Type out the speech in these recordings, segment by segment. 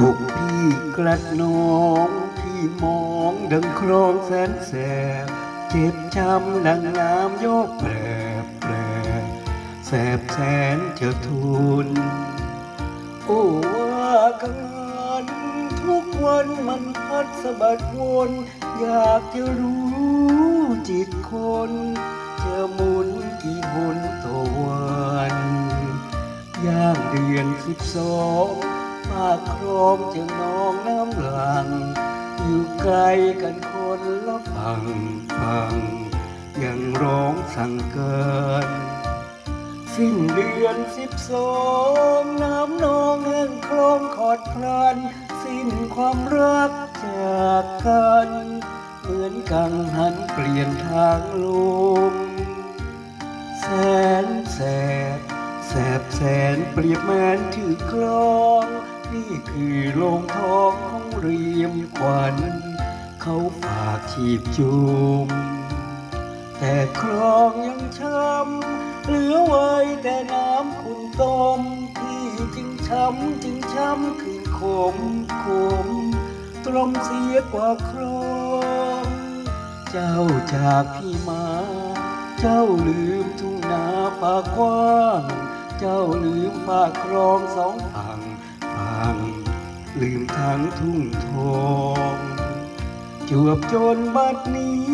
อกพี่กลัดน้องพี่มองดังคลองแสนแสบ เจ็บช้ำดังน้ำโยกแปรแปรแสบแสนจะทุนโอ้ว่ากันทุกวันมันพัดสะบัดวนอยากจะรู้จิตคนจะหมุนกี่หนต่อวัน ย่างเดือนสิบสองาครองจะนองน้ำหลัง อยู่ไกลกันคนละฝั่งฟังยังร้องสั่งเกิน สิ้นเดือนสิบสองน้ำนองแห่งคลองขอดพลัน สิ้นความรักจากกัน เหมือนกังหันเปลี่ยนทางลมแสนแสบแสบแสนเปรียบเหมือนถือคลอง นี่คือโลงทองของเรียมขวัญเขาฝากชีพจุมแต่คลองยังช้ำเหลือไว้แต่น้ำขุ่นต้มที่จึงช้ำจึงช้ำคืนขมขมตรมเสียกว่าคลองเจ้าจากพี่มา เจ้าลืมทุ่งนาป่ากว้าง เจ้าลืมป่าคลองสองฝั่งางลืมทางทุ่งทองจวบจนบัดนี้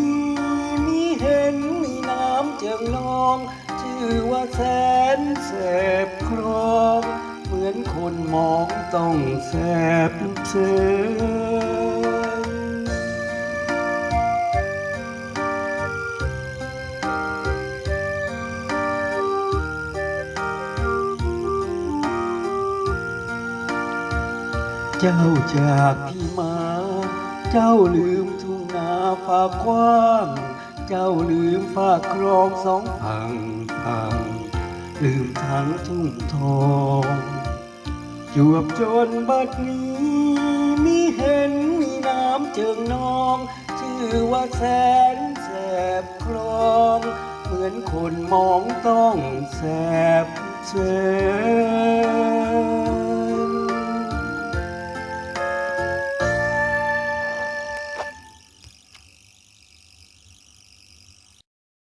มีเห็นมีน้ำเจิงนอง ชื่อว่าแสนแสบครอง เหมือนคนมองต้องแสบเจอ เจ้าจากพี่มา เจ้าลืมทุ่งนาฟ้ากว้าง เจ้าลืมฟ้าคลองสองฝั่งฝั่งลืมทั้งทุ่งทองจวบจนบัดนี้มีเห็นมีน้ำเจิงนอง ชื่อว่าแสนแสบคลอง เหมือนคนมองต้องแสบเส